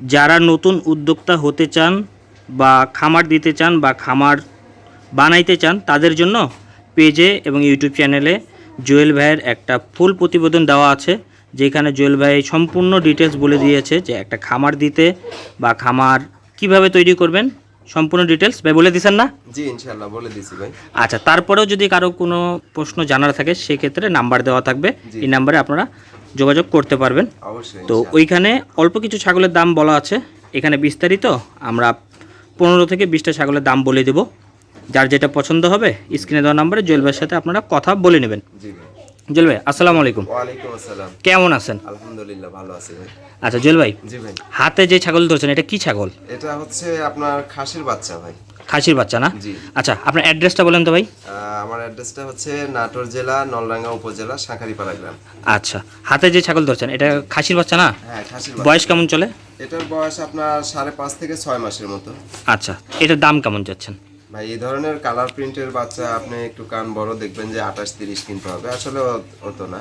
যারা নতুন উদ্যোক্তা হতে চান বা খামার দিতে চান বা খামার বানাইতে চান তাদের জন্য পেজে এবং ইউটিউব চ্যানেলে জুয়েল ভাইয়ের একটা ফুল প্রতিবেদন দেওয়া আছে যেখানে জুয়েল ভাই সম্পূর্ণ ডিটেলস বলে দিয়েছে যে একটা খামার দিতে বা খামার কীভাবে তৈরি করবেন সম্পূর্ণ ডিটেলস ভাই বলে দিয়েছেন না? জি ইনশাল্লাহ বলে দিছি ভাই। আচ্ছা তারপরেও যদি কারও কোনো প্রশ্ন জানার থাকে সেক্ষেত্রে নাম্বার দেওয়া থাকবে। এই নাম্বারে আপনারা যোগাযোগ করতে পারবেন। তো ওইখানে অল্প কিছু ছাগলের দাম বলা আছে। এখানে বিস্তারিত আমরা পনেরো থেকে বিশটা ছাগলের দাম বলে দেব। যার যেটা পছন্দ হবে স্ক্রিনে দেওয়া নাম্বারে জুয়েল ভাইয়ের সাথে আপনারা কথা বলে নেবেন। জুয়েল ভাই আসসালামু আলাইকুম। আসসালাম। কেমন আছেন? আলহামদুলিল্লাহ ভালো আছি ভাই। আচ্ছা জুয়েল ভাই জি ভাই। হাতে যে ছাগল ধরছেন এটা কি ছাগল? এটা হচ্ছে আপনার খাসির বাচ্চা ভাই। খাসির বাচ্চা না? জি। আচ্ছা আপনার অ্যাড্রেসটা বলেন তো ভাই। আমার অ্যাড্রেসটা হচ্ছে নাটোর জেলা নলডাঙ্গা উপজেলা শাঁখারিপাড়া গ্রাম। আচ্ছা হাতে যে ছাগল ধরছেন এটা খাসির বাচ্চা না? হ্যাঁ খাসির বাচ্চা। বয়স কেমন চলে? এটার বয়স আপনার সাড়ে পাঁচ থেকে ছয় মাসের মতো। আচ্ছা এটার দাম কেমন যাচ্ছেন? ভাই এই ধরনের কালার প্রিন্টের বাচ্চা আপনি একটু কান বড় দেখবেন যে আঠাশ তিরিশ কিনতে হবে। আসলে অত না।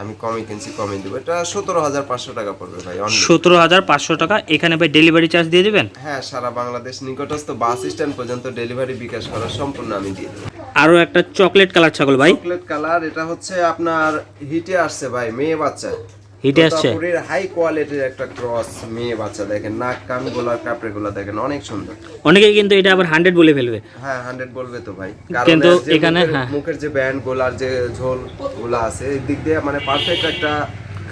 আমি কমে কিনছি কমে দেবো। এটা সতেরো হাজার পাঁচশো টাকা পড়বে ভাই। সতেরো হাজার পাঁচশো টাকা এখানে ভাই ডেলিভারি চার্জ দিয়ে দেবেন? হ্যাঁ সারা বাংলাদেশ নিকটস্থ বাস স্ট্যান্ড পর্যন্ত ডেলিভারি বিকাশ করা সম্পূর্ণ আমি দিয়ে দেবো। আরও একটা চকলেট কালার ছাগল ভাই। চকলেট কালার এটা হচ্ছে আপনার হিটে আসছে ভাই মেয়ে বাচ্চা। হিটে আসছে। হাই কোয়ালিটির একটা ক্রস মেয়ে বাচ্চা দেখেন নাক কান কাপড়ে গোলা দেখেন অনেক সুন্দর। অনেকেই কিন্তু এটা আবার হান্ড্রেড বলে ফেলবে। হ্যাঁ হান্ড্রেড বলবে তো ভাই। কিন্তু এখানে, মুখের- হ্যাঁ। মুখের যে ব্যান্ড গোলার যে ঝোলগুলা আছে এই দিক দিয়ে মানে পারফেক্ট একটা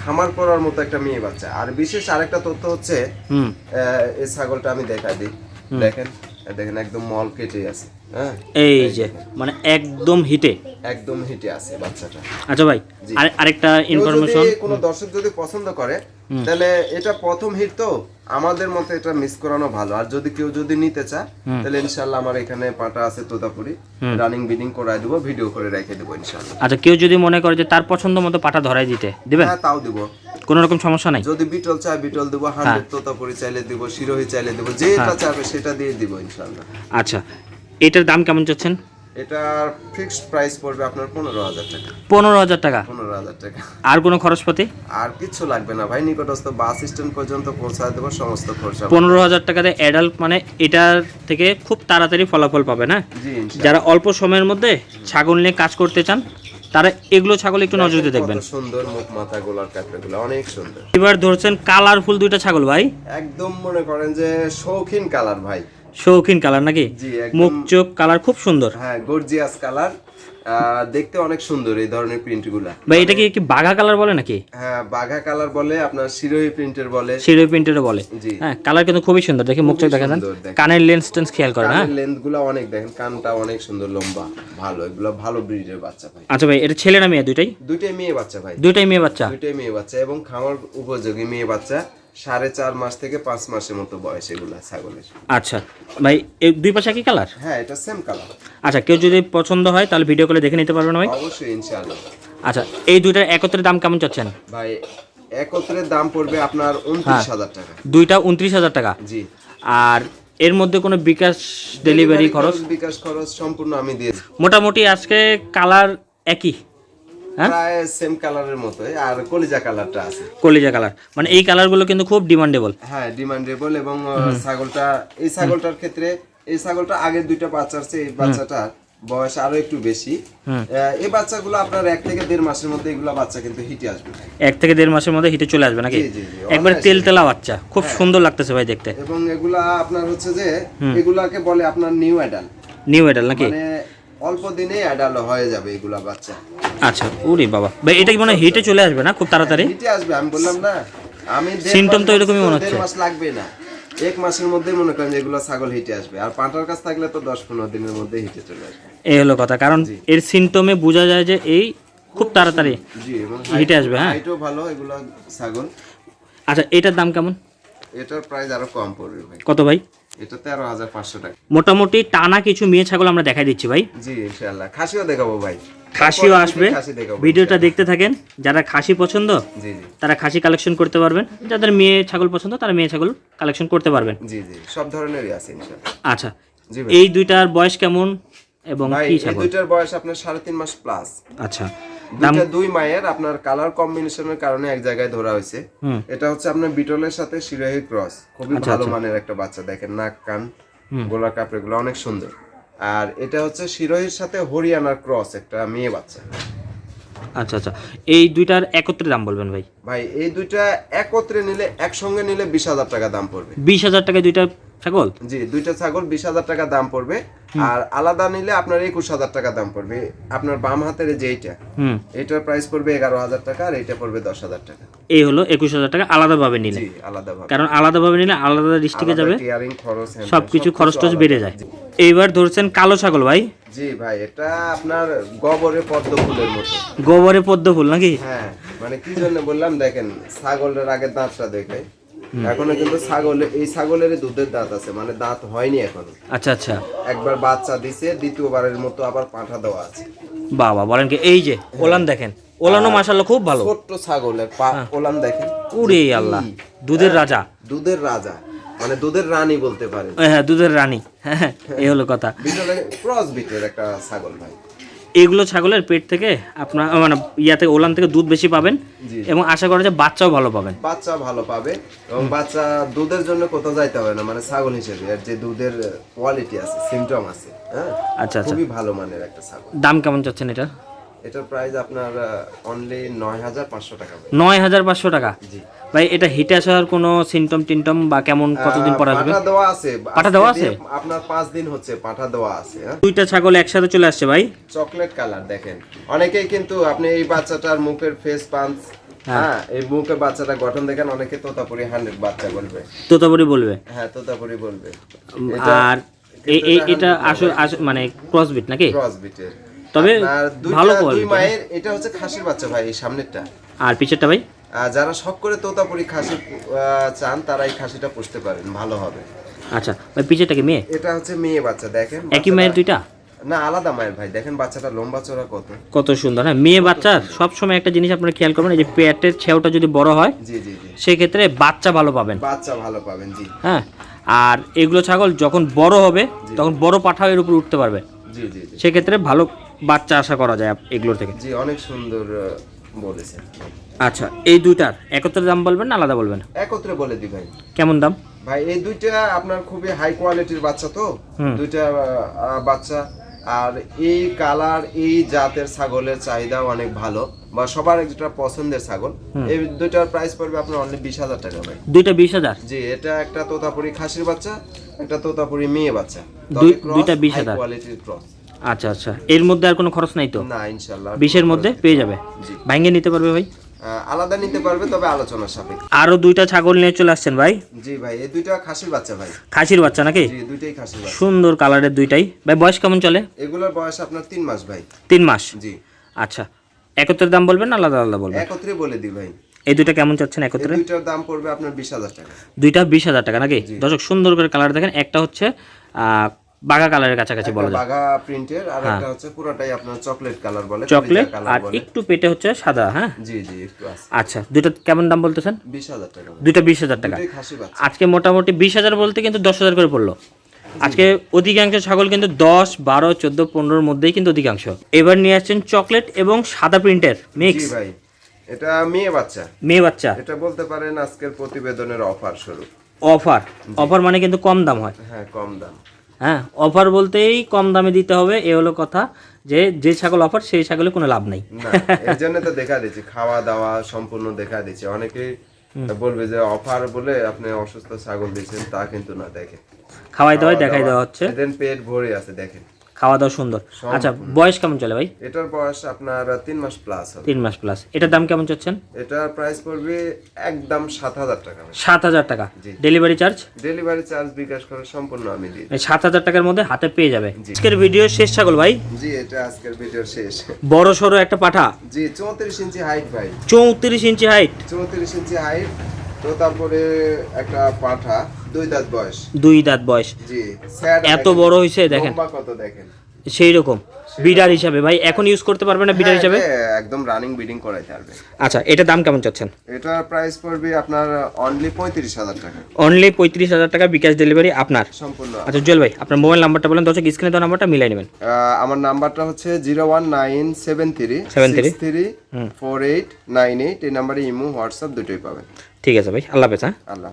খামার করার মতো একটা মেয়ে বাচ্চা। আর বিশেষ আরেকটা তথ্য হচ্ছে হুম। এই ছাগলটা আমি দেখা দিই। দেখেন দেখেন একদম মল কেটে আছে হ্যাঁ? এই যে মানে একদম হিটে। একদম হিটে আছে বাচ্চাটা। আচ্ছা ভাই আরেকটা ইনফরমেশন কোনো দর্শক যদি পছন্দ করে তাহলে এটা প্রথম হিট তো। আমাদের মতো এটা মিস করানো ভালো। আর যদি কেউ যদি নিতে চায় তাহলে ইনশাল্লাহ আমার এখানে পাটা আছে তোতাপুরি। রানিং বিডিং করাই দেবো ভিডিও করে রেখে দেবো ইনশাল্লাহ আচ্ছা কেউ যদি মনে করে যে তার পছন্দ মতো পাটা ধরাই দিতে দিবেন? হ্যাঁ তাও দিব। কোনো রকম সমস্যা নাই? যদি বিটল চায় বিটল দেবো হ্যাঁ। হান্ড্রেড তোতাপুরি চাইলে দিব শিরোহি চাইলে দিব যেটা চাইবে সেটা দিয়ে দিব ইনশাল্লাহ আচ্ছা এটার দাম কেমন চাচ্ছেন? এটার ফিক্সড প্রাইস পড়বে আপনার পনেরো হাজার টাকা। পনেরো হাজার টাকা? পনেরো হাজার টাকা। আর কোনো খরচপাতি? আর কিচ্ছু লাগবে না ভাই নিকটস্থ বাস স্ট্যান্ড পর্যন্ত পৌঁছায় দেবো সমস্ত খরচা পনেরো হাজার টাকাতে অ্যাডাল্ট মানে এটার থেকে খুব তাড়াতাড়ি ফলাফল পাবে না? জি যারা অল্প সময়ের মধ্যে ছাগল নিয়ে কাজ করতে চান তারা এগুলো ছাগল একটু নজর দিয়ে দেখবেন। সুন্দর মুখ মাথা গোলার কাপড়গুলো অনেক সুন্দর। এবার ধরছেন কালারফুল দুইটা ছাগল ভাই। একদম মনে করেন যে শৌখিন কালার ভাই। শৌখিন কালার নাকি? মুখ চোখ কালার খুব সুন্দর। হ্যাঁ গর্জিয়াস কালার। দেখতে অনেক সুন্দর এই ধরনের প্রিন্টগুলা। ভাই এটা কি কি বাঘা কালার বলে নাকি? হ্যাঁ বাঘা কালার বলে আপনার শিরোহি প্রিন্টের বলে। শিরো প্রিন্টেরও বলে। জি। হ্যাঁ কালার কিন্তু খুবই সুন্দর দেখি মুখ চোখ দেখা যান দেখেন। কানের লেন্স টেন্স খেয়াল করেন হ্যাঁ। কানের লেন্থগুলা অনেক দেখেন কানটা অনেক সুন্দর লম্বা ভালো এগুলো ভালো ব্রিডের বাচ্চা ভাই। আচ্ছা ভাই এটা ছেলে না মেয়ে দুইটাই? দুইটাই মেয়ে বাচ্চা ভাই। দুইটাই মেয়ে বাচ্চা? দুইটাই মেয়ে বাচ্চা এবং খামার উপযোগী মেয়ে বাচ্চা। সাড়ে চার মাস থেকে পাঁচ মাসের মতো বয়স এগুলা ছাগলের। আচ্ছা। ভাই এই দুই পাশে কি কালার হ্যাঁ এটা সেম কালার আচ্ছা কেউ যদি পছন্দ হয় তাহলে ভিডিও কলে দেখে নিতে পারবেন ভাই। অবশ্যই ইনশাআল্লাহ। আচ্ছা এই দুইটার একত্রে দাম কেমন চাচ্ছেন? ভাই একত্রের দাম পড়বে আপনার উনত্রিশ হাজার টাকা। দুইটা উনত্রিশ হাজার টাকা? জি। আর এর মধ্যে কোনো বিকাশ ডেলিভারি খরচ? বিকাশ খরচ সম্পূর্ণ আমি দিয়ে মোটামুটি আজকে কালার একই। হ্যাঁ প্রায় সেম কালারের মতোই আর কলিজা কালারটা আছে। কলিজা কালার মানে এই কালারগুলো কিন্তু খুব ডিমান্ডেবল হ্যাঁ ডিমান্ডেবল এবং ছাগলটা এই ছাগলটার ক্ষেত্রে এই ছাগলটা আগের দুইটা বাচ্চা আছে এই বাচ্চাটার বয়স আরও একটু বেশি। এই বাচ্চাগুলো আপনার এক থেকে দেড় মাসের মধ্যে এগুলা বাচ্চা কিন্তু হিটে আসবে। এক থেকে দেড় মাসের মধ্যে হিটে চলে আসবে নাকি। একবারে তেল তেলা বাচ্চা। খুব সুন্দর লাগতেছে ভাই দেখতে। এবং এগুলা আপনার হচ্ছে যে এগুলাকে বলে আপনার নিউ অ্যাডাল নিউ এডাল নাকি? মানে অল্প দিনে অ্যাডাল হয়ে যাবে এগুলা বাচ্চা। আচ্ছা উরি বাবা। ভাই এটা কি মনে হিটে চলে আসবে না? খুব তাড়াতাড়ি? হিটে আসবে আমি বললাম না। আমি মাস তো এরকমই মনে হচ্ছে। মাস লাগবে না। এক মাসের মধ্যে মনে করেন এগুলো ছাগল হিটে আসবে। আর পাঁটার কাছ থাকলে তো দশ পনেরো দিনের মধ্যে হিটে চলে আসবে। এই হলো কথা কারণ এর সিমটমে বোঝা যায় যে এই খুব তাড়াতাড়ি হিটে আসবে হ্যাঁ। হাইটও ভালো এগুলো ছাগল। আচ্ছা এটার দাম কেমন? এটার প্রাইস আরও কম পড়বে ভাই। কত ভাই? এটা তেরো হাজার পাঁচশো টাকা। মোটামুটি টানা কিছু মেয়ে ছাগল আমরা দেখাই দিচ্ছি ভাই। জি ইনশাল্লাহ খাসিও দেখাবো ভাই। খাসিও আসবে। ভিডিওটা দেখতে থাকেন। যারা খাসি পছন্দ তারা খাসি কালেকশন করতে পারবেন। যাদের মেয়ে ছাগল পছন্দ তারা মেয়ে ছাগল কালেকশন করতে পারবেন। জি জি। সব ধরনেরই আছে আচ্ছা। এই দুইটার বয়স কেমন এবং কি এই ছাগল? দুইটার বয়স আপনার সাড়ে তিন মাস প্লাস আচ্ছা। দুইটা দুই মায়ের আপনার কালার কম্বিনেশনের কারণে এক জায়গায় ধরা হয়েছে। এটা হচ্ছে আপনার বিটলের সাথে শিরাহি ক্রস খুবই ভালো মানের একটা বাচ্চা দেখেন নাক কান গোলা কাপড় এগুলো অনেক সুন্দর। আর এটা হচ্ছে শিরোহির সাথে হরিয়ানার ক্রস একটা মেয়ে বাচ্চা। আচ্ছা আচ্ছা। এই দুইটার একত্রে দাম বলবেন ভাই? ভাই এই দুইটা একত্রে নিলে একসঙ্গে নিলে বিশ হাজার টাকা দাম পড়বে। বিশ হাজার টাকায় দুইটা ছাগল? জি দুইটা ছাগল বিশ হাজার টাকা দাম পড়বে। আর আলাদা নিলে আপনার একুশ হাজার টাকা দাম পড়বে। আপনার বাম হাতের যে এইটা এটার প্রাইস পড়বে এগারো হাজার টাকা আর এইটা পড়বে দশ হাজার টাকা। এই হলো একুশ হাজার টাকা আলাদাভাবে নিলে। জি আলাদা ভাবে কারণ আলাদাভাবে নিলে আলাদা ডিস্ট্রিক্টে যাবে। খরচ হ্যান খরচ টরচ বেড়ে যায়। এইবার ধরছেন কালো ছাগল ভাই। জি ভাই এটা আপনার গবরে পদ্ম ফুলের মতো। গোবরে পদ্ম ফুল নাকি? হ্যাঁ মানে কি জন্য বললাম দেখেন ছাগলের আগে দাঁতটা দেখে। এখনও কিন্তু ছাগল এই ছাগলের দুধের দাঁত আছে মানে দাঁত হয়নি এখনও। আচ্ছা আচ্ছা। একবার বাচ্চা দিছে দ্বিতীয়বারের মতো আবার পাঠা দেওয়া আছে। বাবা বলেন কি এই যে ওলান দেখেন ওলানো মাসাল্লাহ খুব ভালো। ছোট্ট ছাগলের পা ওলান দেখেন। উরে আল্লাহ দুধের রাজা। দুধের রাজা মানে দুধের রানী বলতে পারেন। হ্যাঁ হ্যাঁ দুধের রানী। হ্যাঁ হ্যাঁ, এই হলো কথা। ক্রস বিটের একটা ছাগল ভাই। এগুলো ছাগলের পেট থেকে আপনার মানে ইয়া থেকে ওলান থেকে দুধ বেশি পাবেন এবং আশা করা যায় বাচ্চাও ভালো পাবেন। বাচ্চা ভালো পাবে এবং বাচ্চা দুধের জন্য কোথাও যাইতে হবে না মানে ছাগল হিসেবে। আর যে দুধের কোয়ালিটি আছে সিমটম আছে হ্যাঁ? আচ্ছা আচ্ছা। খুবই ভালো মানের একটা ছাগল। দাম কেমন চাচ্ছেন এটা? এটার প্রাইস আপনার অনলি নয় হাজার পাঁচশো টাকা। নয় হাজার পাঁচশো টাকা। জি। ভাই এটা হিটে আসার কোনো সিমটম টিনটম বা কেমন কতদিন পর আসবে? পাঠা দেওয়া আছে। পাঠা দেওয়া আছে? আপনার পাঁচ দিন হচ্ছে পাঠা দেওয়া আছে হ্যাঁ? দুইটা ছাগল একসাথে চলে আসছে ভাই? চকলেট কালার দেখেন। অনেকেই কিন্তু আপনি এই বাচ্চাটার মুখের ফেস পাঞ্চ হ্যাঁ। এই মুখের বাচ্চাটা গঠন দেখেন অনেকে তোতাপুরি হান্ড্রেড বাচ্চা বলবে। তোতাপুরি বলবে? হ্যাঁ তোতাপুরি বলবে। আর এ- এ- এটা আসল আস- মানে ক্রসবিট নাকি? ক্রস বিটের তবে ভালো দুই কোয়ালিটি মায়ের এটা হচ্ছে খাসির বাচ্চা ভাই এই সামনেরটা। আর পিছেরটা ভাই? যারা শখ করে তোতাপুরি খাসি চান তারা এই খাসিটা পুষতে পারেন ভালো হবে। আচ্ছা ভাই পিছেরটা কি মেয়ে? এটা হচ্ছে মেয়ে বাচ্চা দেখেন একই মায়ের দুইটা? না আলাদা মায়ের ভাই দেখেন বাচ্চাটা লম্বা চড়া কত। কত সুন্দর হ্যাঁ মেয়ে বাচ্চার সব সময় একটা জিনিস আপনারা খেয়াল করবেন এই যে পেটের ছেউটা যদি বড় হয় জি জি জি। সেক্ষেত্রে বাচ্চা ভালো পাবেন। বাচ্চা ভালো পাবেন জি। হ্যাঁ আর এগুলো ছাগল যখন বড় হবে তখন বড় পাঠা এর উপর উঠতে পারবে। জি জি জি। সেক্ষেত্রে ভালো বাচ্চা আশা করা যায় এগুলোর থেকে। জি অনেক সুন্দর বলেছেন। আচ্ছা এই দুইটার একত্রে দাম বলবেন না আলাদা বলবেন? একত্রে বলে দি ভাই। কেমন দাম? ভাই এই দুইটা আপনার খুবই হাই কোয়ালিটির বাচ্চা তো। দুইটা বাচ্চা। আর এই কালার এই জাতের ছাগলের চাহিদা অনেক ভালো বা সবার একটা পছন্দের ছাগল এই দুইটার প্রাইস পড়বে আপনার অনলি বিশ হাজার টাকা ভাই। দুইটা বিশ হাজার? জি এটা একটা তোতাপুরি খাসির বাচ্চা একটা তোতাপুরি মেয়ে বাচ্চা। দুই- দুইটা 20,000 কোয়ালিটির ক্রস আচ্ছা আচ্ছা। এর মধ্যে আর কোনো খরচ নাই তো? না ইনশাল্লাহ বিশের মধ্যে পেয়ে যাবে? জি। ভাঙ্গে নিতে পারবে ভাই? আলাদা নিতে পারবে তবে আলোচনার সাপেক্ষে। আরও দুইটা ছাগল নিয়ে চলে আসছেন ভাই? জি ভাই এই দুইটা খাসির বাচ্চা ভাই। খাসির বাচ্চা নাকি? জি দুইটাই খাসির বাচ্চা। সুন্দর কালারের দুইটাই। ভাই বয়স কেমন চলে? এগুলোর বয়স আপনার তিন মাস ভাই। তিন মাস? জি। আচ্ছা একত্রের দাম বলবেন না আলাদা আলাদা বলবেন? একত্রে বলে দিই ভাই। এই দুইটা কেমন চাচ্ছেন একত্রে? দুইটার দাম পড়বে আপনার বিশ হাজার টাকা। দুইটা বিশ হাজার টাকা নাকি? দর্শক সুন্দর করে কালার দেখেন। একটা হচ্ছে আহ, বাঘা কালারের কাছাকাছি বলা যায়। বাঘা প্রিন্টের আর একটা হচ্ছে পুরোটাই আপনার চকলেট কালার বলে চকলেট আর একটু পেটে হচ্ছে সাদা হ্যাঁ? জি জি একটু আছে। আচ্ছা দুইটা কেমন দাম বলতেছেন? বিশ হাজার টাকা ভাই। দুইটা বিশ হাজার টাকা। আজকে মোটামুটি বিশ হাজার বলতে কিন্তু দশ হাজার করে পড়ল। আজকে অধিকাংশ ছাগল কিন্তু দশ বারো চোদ্দ পনেরোর মধ্যেই কিন্তু অধিকাংশ। এবার নিয়ে আসছেন চকলেট এবং সাদা প্রিন্টের মিক্স ভাই এটা মেয়ে বাচ্চা। মেয়ে বাচ্চা। এটা বলতে পারেন আজকের প্রতিবেদনের অফার স্বরূপ। অফার অফার মানে কিন্তু কম দাম হয়। হ্যাঁ কম দাম। হ্যাঁ অফার বলতেই কম দামে দিতে হবে এ হলো কথা। যে যে ছাগল অফার সেই ছাগলে কোনো লাভ নাই। এর এই জন্য তো দেখা দিচ্ছে খাওয়া দাওয়া সম্পূর্ণ দেখা দিচ্ছে। অনেকেই বলবে যে অফার বলে আপনি অসুস্থ ছাগল দিয়েছেন তা কিন্তু না দেখে খাওয়াই দাওয়াই দেখাই দেওয়া। হচ্ছে। পেট ভরে আছে দেখেন। খাওয়া দাওয়া সুন্দর। আচ্ছা বয়স কেমন চলে ভাই? এটার বয়স আপনার তিন মাস প্লাস তিন মাস প্লাস এটার দাম কেমন চাচ্ছেন? এটার প্রাইস পড়বে একদম সাত হাজার টাকা সাত হাজার টাকা। Delivery charge delivery charge bKash করে সম্পূর্ণ আমি দিই সাত হাজার টাকার মধ্যে হাতে পেয়ে যাবে। আজকের ভিডিও শেষ ছাগল ভাই। জি এটা আজকের ভিডিও শেষ। বড় সড়ো একটা পাঠা। জি চৌত্রিশ ইঞ্চি হাইট ভাই। চৌত্রিশ ইঞ্চি হাইট চৌত্রিশ ইঞ্চি হাইট তো তারপরে একটা পাঠা। দুই দাঁত বয়স। দুই দাঁত বয়স। জি এত বড় হয়েছে দেখেন। কত দেখেন? সেই রকম বিডার হিসাবে। ভাই এখন ইউজ করতে পারবে না বিডার হ্যাঁ, হিসাবে? একদম রানিং বিডিং করাইতে পারবে। আচ্ছা এটা দাম কেমন চাচ্ছেন? এটার প্রাইস পড়বে আপনার অনলি পঁয়ত্রিশ হাজার টাকা। অনলি পঁয়ত্রিশ হাজার টাকা বিকাশ ডেলিভারি আপনার? সম্পূর্ণ। আচ্ছা জুয়েল ভাই আপনার মোবাইল নাম্বারটা বলেন দর্শক স্ক্রিনে দেওয়া নাম্বারটা মিলাই নেবেন। আমার নাম্বারটা হচ্ছে zero one nine seven three 73 three four eight nine eight এই নাম্বারে ইমো হোয়াটসঅ্যাপ দুটোই পাবেন। ঠিক আছে ভাই আল্লাহ হাফেজ হ্যাঁ। আল্লাহ